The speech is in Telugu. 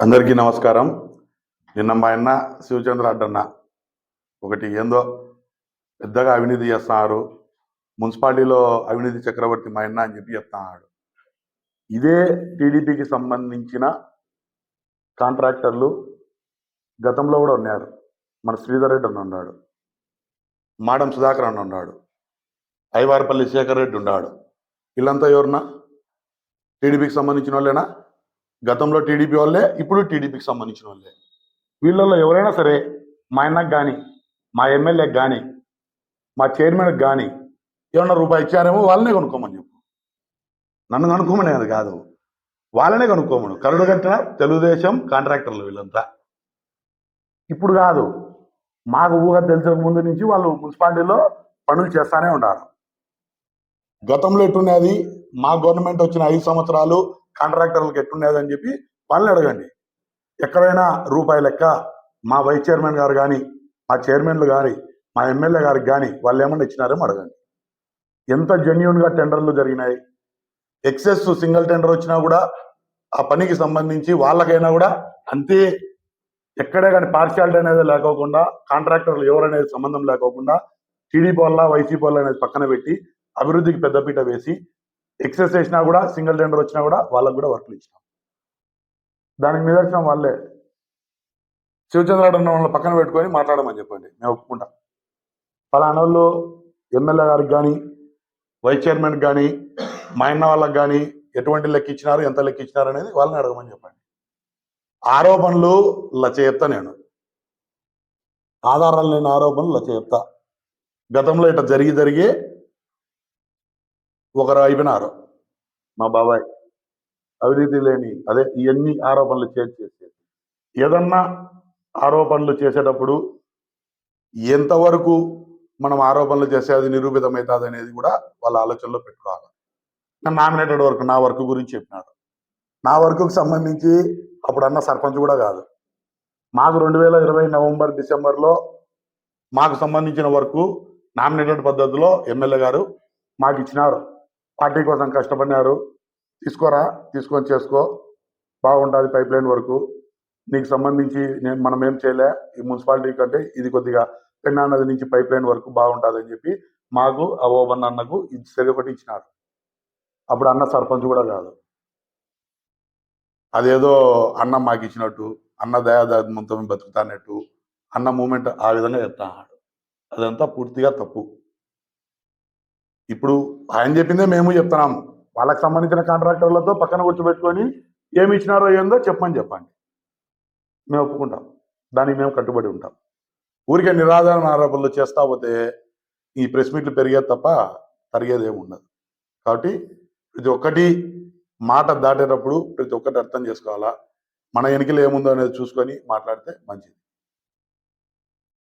అందరికీ నమస్కారం. నిన్న మా అన్న శివచంద్ర అడ్డన్న ఒకటి ఏందో పెద్దగా అవినీతి చేస్తున్నారు మున్సిపాలిటీలో అవినీతి చక్రవర్తి మా అన్న అని చెప్పి చెప్తున్నాడు. ఇదే టీడీపీకి సంబంధించిన కాంట్రాక్టర్లు గతంలో కూడా ఉన్నారు. మన శ్రీధర్ రెడ్డి అని ఉన్నాడు. మాడం సుధాకర్ అని ఉన్నాడు. ఐవారపల్లి శేఖర్ రెడ్డి ఉన్నాడు. వీళ్ళంతా ఎవరున్నా? టీడీపీకి సంబంధించిన వాళ్ళేనా? గతంలో టీడీపీ వాళ్ళే ఇప్పుడు టీడీపీకి సంబంధించిన వాళ్ళే. వీళ్ళల్లో ఎవరైనా సరే మా అన్నకు కానీ మా ఎమ్మెల్యేకి కానీ మా చైర్మన్కి కానీ ఏమన్నా రూపాయి ఇచ్చారేమో వాళ్ళనే కొనుక్కోమని చెప్పు. నన్ను కనుక్కోమని అది కాదు. వాళ్ళనే కనుక్కోమను. కరుడు కట్టిన తెలుగుదేశం కాంట్రాక్టర్లు వీళ్ళంతా. ఇప్పుడు కాదు. మాకు ఊహ తెలిసిన ముందు నుంచి వాళ్ళు మున్సిపాలిటీలో పనులు చేస్తానే ఉన్నారు. గతంలో ఎట్టున్నది మా గవర్నమెంట్ వచ్చిన ఐదు సంవత్సరాలు కాంట్రాక్టర్లకు ఎట్టున్నదని అని చెప్పి వాళ్ళని అడగండి. ఎక్కడైనా రూపాయి లెక్క మా వైస్ చైర్మన్ గారు కానీ మా చైర్మన్లు కానీ మా ఎమ్మెల్యే గారికి కానీ వాళ్ళు ఏమన్నా ఇచ్చినారేమో అడగండి. ఎంత జెన్యున్గా టెండర్లు జరిగినాయి. ఎక్సెస్ సింగిల్ టెండర్ వచ్చినా కూడా ఆ పనికి సంబంధించి వాళ్ళకైనా కూడా అంతే ఎక్కడే కానీ పార్షియాలిటీ అనేది లేకోకుండా కాంట్రాక్టర్లు ఎవరనేది సంబంధం లేకోకుండా టీడీపీ వల్ల వైసీపీ వల్ల అనేది పక్కన పెట్టి అభివృద్ధికి పెద్దపీట వేసి ఎక్సెస్ చేసినా కూడా సింగిల్ టెండర్ వచ్చినా కూడా వాళ్ళకు కూడా వర్క్లు ఇచ్చినాం. దానికి నిదర్శనం వాళ్ళే శివచంద్రరాడు ఉన్న వాళ్ళని పక్కన పెట్టుకొని మాట్లాడమని చెప్పండి. మేము ఒప్పుకుంటాం. పలానా వాళ్ళు ఎమ్మెల్యే గారికి కానీ వైస్ చైర్మన్కి కానీ మా అన్న వాళ్ళకి కానీ ఎటువంటి లెక్క ఇచ్చినారు ఎంత లెక్క ఇచ్చినారు అనేది వాళ్ళని అడగమని చెప్పండి. ఆరోపణలు లచ్చ చెప్తా నేను. ఆధారాలు లేని ఆరోపణలు లచ్చ చెప్తా. గతంలో ఇట్లా జరిగి జరిగి ఒకరు అయిపోయినారు. మా బాబాయ్ అవినీతి లేని అదే ఇవన్నీ ఆరోపణలు చేసి చేసేది. ఏదన్నా ఆరోపణలు చేసేటప్పుడు ఎంతవరకు మనం ఆరోపణలు చేస్తే అది నిరూపితమవుతుంది అనేది కూడా వాళ్ళ ఆలోచనలో పెట్టుకోవాలి. నేను నామినేటెడ్ వర్క్ నా వర్క్ గురించి చెప్పినారు నా వర్క్కి సంబంధించి అప్పుడు అన్న సర్పంచ్ కూడా కాదు. మాకు రెండు వేల ఇరవై నవంబర్ డిసెంబర్లో మాకు సంబంధించిన వర్క్ నామినేటెడ్ పద్ధతిలో ఎమ్మెల్యే గారు మాకు ఇచ్చినారు. పార్టీ కోసం కష్టపడినారు. తీసుకోరా తీసుకొని చేసుకో. బాగుంటుంది పైప్ లైన్ వరకు. నీకు సంబంధించి నేను మనం ఏం చేయలే ఈ మున్సిపాలిటీ కంటే ఇది కొద్దిగా పెన్నా నది నుంచి పైప్ లైన్ వరకు బాగుంటుంది అని చెప్పి మాకు ఆ ఓబన్ అన్నకు ఇది సరి ఒకటి ఇచ్చినారు అప్పుడు అన్న సర్పంచ్ కూడా కాదు. అదేదో అన్న మాకు ఇచ్చినట్టు అన్న దయాదాత్మంతో బతుకుతానట్టు అన్న మూమెంట్ ఆ విధంగా చెప్తాడు అదంతా పూర్తిగా తప్పు. ఇప్పుడు ఆయన చెప్పిందే మేము చెప్తున్నాం. వాళ్ళకి సంబంధించిన కాంట్రాక్టర్లతో పక్కన కూర్చోబెట్టుకొని ఏమి ఇచ్చినారో ఏందో చెప్పమని చెప్పండి. మేము ఒప్పుకుంటాం. దానికి మేము కట్టుబడి ఉంటాం. ఊరికే నిరాధారణ ఆరోపణలు చేస్తా పోతే ఈ ప్రెస్ మీట్లు పెరిగేది తప్ప తరిగేదేమి ఉండదు. కాబట్టి ప్రతి ఒక్కటి మాట దాటేటప్పుడు ప్రతి ఒక్కటి అర్థం చేసుకోవాలా? మన వెనుకలు ఏముందో అనేది చూసుకొని మాట్లాడితే మంచిది.